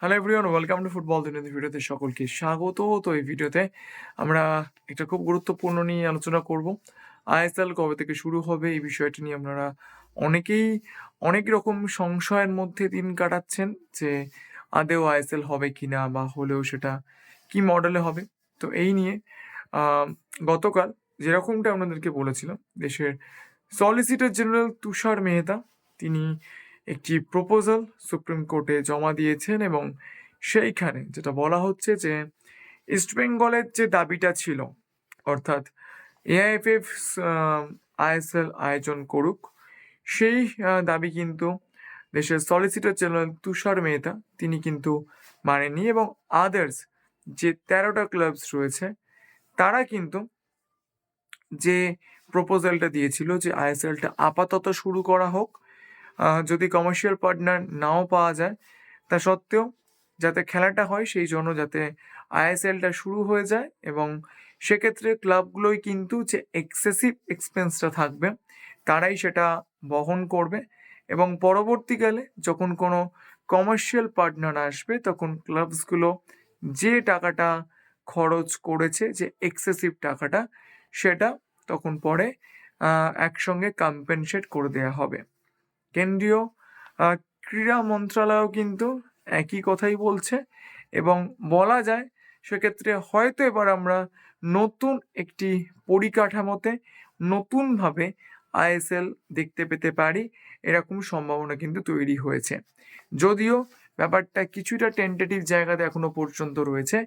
Hello everyone welcome to football দিনের ভিডিওতে সকলকে স্বাগত। তো এই ভিডিওতে আমরা একটা খুব গুরুত্বপূর্ণ নিয়ে আলোচনা করব। আইএসএল কবে থেকে শুরু হবে এই বিষয়টি নিয়ে আপনারা অনেকেই অনেক রকম সংশয়ের মধ্যে দিন কাটাচ্ছেন যে আদেও আইএসএল হবে কি না বা হলেও সেটা কি মডেলে হবে। তো এই নিয়ে গতকাল যেরকমটা আপনাদেরকে বলেছিলাম, দেশের সলিসিটর জেনারেল তুষার মেহতা, তিনি একটি প্রপোজাল সুপ্রিম কোর্টে জমা দিয়েছেন এবং সেইখানে যেটা বলা হচ্ছে যে ইস্টবেঙ্গলের যে দাবিটা ছিল, অর্থাৎ এআইএফএফ আইএসএল আয়োজন করুক, সেই দাবি কিন্তু দেশের সলিসিটর জেনারেল তুষার মেহতা, তিনি কিন্তু মানেননি এবং আদার্স যে তেরোটা ক্লাবস রয়েছে, তারা কিন্তু যে প্রপোজালটা দিয়েছিল যে আইএসএলটা আপাতত শুরু করা হোক যদি কমার্শিয়াল পার্টনার নাও পাওয়া যায়, তা সত্ত্বেও যাতে খেলাটা হয়, সেই জন্য যাতে আইএসএলটা শুরু হয়ে যায় এবং সেক্ষেত্রে ক্লাবগুলোই কিন্তু যে এক্সেসিভ এক্সপেন্সটা থাকবে, তারাই সেটা বহন করবে এবং পরবর্তীকালে যখন কোনো কমার্শিয়াল পার্টনার আসবে, তখন ক্লাবসগুলো যে টাকাটা খরচ করেছে, যে এক্সেসিভ টাকাটা, সেটা তখন পরে একসঙ্গে কম্পেনসেট করে দেওয়া হবে। কেন্দ্রীয় ক্রীড়া মন্ত্রণালয়ও কিন্তু একই কথাই বলছে এবং বলা যায় সেক্ষেত্রে হয়তো এবার আমরা নতুন একটি পরিকাঠামোতে নতুনভাবে আইএসএল দেখতে পেতে পারি, এরকম সম্ভাবনা কিন্তু তৈরি হয়েছে। যদিও ব্যাপারটা কিছুটা টেন্টেটিভ জায়গাতে এখনও পর্যন্ত রয়েছে,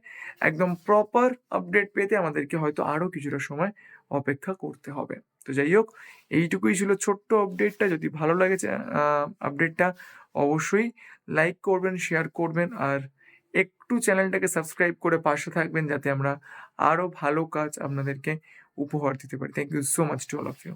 একদম প্রপার আপডেট পেতে আমাদেরকে হয়তো আরও কিছুটা সময় অপেক্ষা করতে হবে। তো যাই হোক, এইটুকুই ছিল ছোট্ট আপডেটটা যদি ভালো লাগেছে আপডেটটা অবশ্যই লাইক করবেন শেয়ার করবেন আর একটু চ্যানেলটাকে সাবস্ক্রাইব করে পাশে থাকবেন, যাতে আমরা আরও ভালো কাজ আপনাদেরকে উপহার দিতে পারি। Thank you so much to all of you